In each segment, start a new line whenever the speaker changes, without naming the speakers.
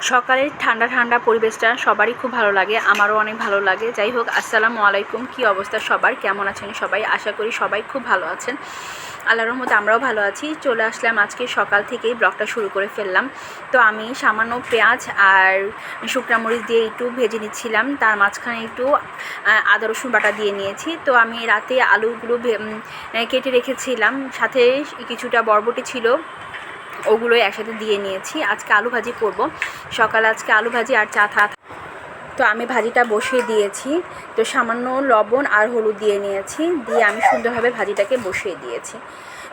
সকালের ঠান্ডা ঠান্ডা পরিবেশটা সবারই খুব ভালো লাগে, আমারও অনেক ভালো লাগে। যাই হোক, আসসালামু আলাইকুম, কি অবস্থা সবার? কেমন আছেন সবাই? আশা করি সবাই খুব ভালো আছেন। আল্লাহর রহমতে আমরাও ভালো আছি। চলে আসলাম আজকে সকাল থেকেই ব্লগটা শুরু করে ফেললাম। তো আমি সামান্য পেঁয়াজ আর শুকনা মরিচ দিয়ে একটু ভেজে নিচ্ছিলাম। তার মাঝখানে একটু আদা, রসুন বাটা দিয়ে নিয়েছি। তো আমি রাতে আলুগুলো কেটে রেখেছিলাম। সাথে কিছুটা বরবটি ছিল। ওগুলোই একসাথে দিয়ে নিয়েছি। আজকে আলু ভাজি করব। সকালে আজকে আলু ভাজি আর চা থা তো আমি ভাজিটা বসিয়ে দিয়েছি। তো সামান্য লবণ আর হলুদ দিয়ে নিয়েছি। দিয়ে আমি সুন্দরভাবে ভাজিটাকে বসিয়ে দিয়েছি।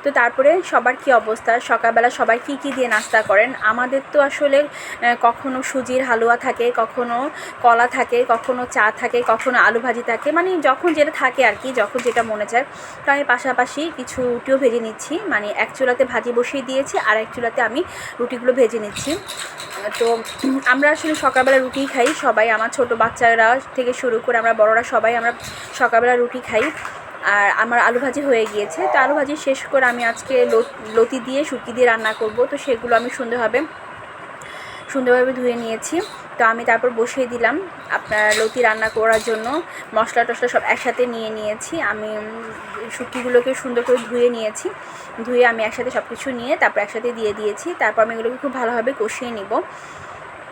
তো তারপরে সবার কি অবস্থা? সকালবেলা সবাই কি কি দিয়ে নাস্তা করেন? আমাদের তো আসলে কখনো সুজির হালুয়া থাকে, কখনো কলা থাকে, কখনো চা থাকে, কখনো আলু ভাজি থাকে। মানে যখন যেটা থাকে আর কি যখন যেটা মনে চায় তো আমি পাশাপাশি কিছু রুটিও ভেজে নিচ্ছি। মানে এক চুলাতে ভাজি বসিয়ে দিয়েছি আর এক চুলাতে আমি রুটিগুলো ভেজে নিচ্ছি। তো আমরা আসলে সকালবেলা রুটি খাই, সবাই আমার ছোট বাচ্চারা থেকে শুরু করে আমরা বড়রা সবাই আমরা সকালবেলা রুটি খাই আর আমার আলু ভাজি হয়ে গিয়েছে। তো আলু ভাজি শেষ করে আমি আজকে লতি দিয়ে শুকি দিয়ে রান্না করব। তো সেগুলো আমি সুন্দরভাবে সুন্দরভাবে ধুয়ে নিয়েছি। তো আমি তারপর বসিয়ে দিলাম আপনার লতি রান্না করার জন্য। মশলা টশলা সব একসাথে নিয়ে নিয়েছি। আমি শুটকিগুলোকে সুন্দর করে ধুয়ে নিয়েছি। ধুয়ে আমি একসাথে সব কিছু নিয়ে তারপর একসাথে দিয়ে দিয়েছি। তারপর আমি এগুলোকে খুব ভালোভাবে কষিয়ে নিব।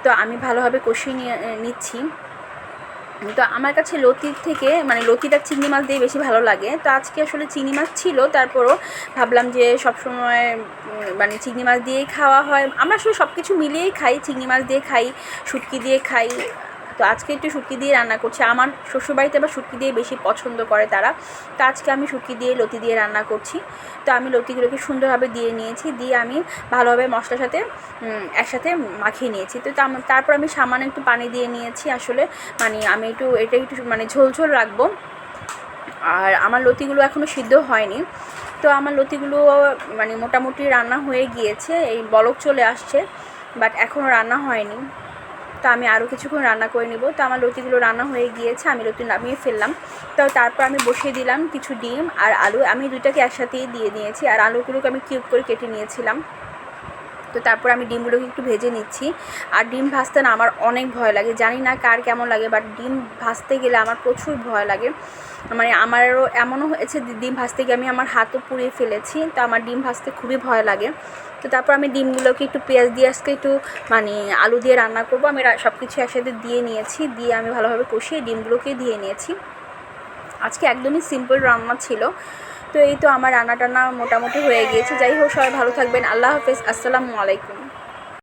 তো আমি ভালোভাবে কষিয়ে নিয়ে নিচ্ছি। তো আমার কাছে লতির থেকে মানে লতিটা চিংড়ি মাছ দিয়ে বেশি ভালো লাগে। তো আজকে আসলে চিংড়ি মাছ ছিল, তারপরও ভাবলাম যে সব সময় মানে চিংড়ি মাছ দিয়েই খাওয়া হয়। আমরা আসলে সব কিছু মিলিয়েই খাই, চিংড়ি মাছ দিয়ে খাই, শুটকি দিয়ে খাই। তো আজকে একটু শুটকি দিয়ে রান্না করছি। আমার শ্বশুরবাড়িতে আবার শুটকি দিয়ে বেশি পছন্দ করে তারা। তো আজকে আমি শুটকি দিয়ে লতি দিয়ে রান্না করছি। তো আমি লতিগুলোকে সুন্দরভাবে দিয়ে নিয়েছি। দিয়ে আমি ভালোভাবে মশলার সাথে একসাথে মাখিয়ে নিয়েছি। তো তারপর আমি সামান্য একটু পানি দিয়ে নিয়েছি আসলে। মানে আমি একটু, এটা একটু মানে ঝোল ঝোল রাখব। আর আমার লতিগুলো এখনও সিদ্ধ হয়নি। তো আমার লতিগুলো মানে মোটামুটি রান্না হয়ে গিয়েছে। এই বলক চলে আসছে। বাট এখনও রান্না হয়নি। তো আমি আরও কিছুক্ষণ রান্না করে নেব। তো আমার লতিগুলো রান্না হয়ে গিয়েছে, আমি লতি নামিয়ে ফেললাম। তো তারপর আমি বসিয়ে দিলাম কিছু ডিম আর আলু। আমি দুইটাকে একসাথেই দিয়ে দিয়েছি আর আলুগুলোকে আমি কিউব করে কেটে নিয়েছিলাম। তো তারপর আমি ডিমগুলোকে একটু ভেজে নিচ্ছি। আর ডিম ভাজতে না আমার অনেক ভয় লাগে। জানি না কার কেমন লাগে বাট ডিম ভাজতে গেলে আমার প্রচুর ভয় লাগে। মানে আমারও এমনও হয়েছে ডিম ভাজতে গিয়ে আমি আমার হাতও পুড়িয়ে ফেলেছি, তো আমার ডিম ভাজতে খুবই ভয় লাগে। তো তারপর আমি ডিমগুলোকে একটু পেঁয়াজ দিয়ে আজকে একটু মানে আলু দিয়ে রান্না করব। আমি সব কিছু একসাথে দিয়ে নিয়েছি। দিয়ে আমি ভালোভাবে কষিয়ে ডিমগুলোকে দিয়ে নিয়েছি। আজকে একদমই সিম্পল রান্না ছিল। তো এই তো আমার রান্না টান্না মোটামুটি হয়ে গিয়েছে। যাই হোক, সবাই ভালো থাকবেন। আল্লাহ হাফিজ। আসসালামু আলাইকুম।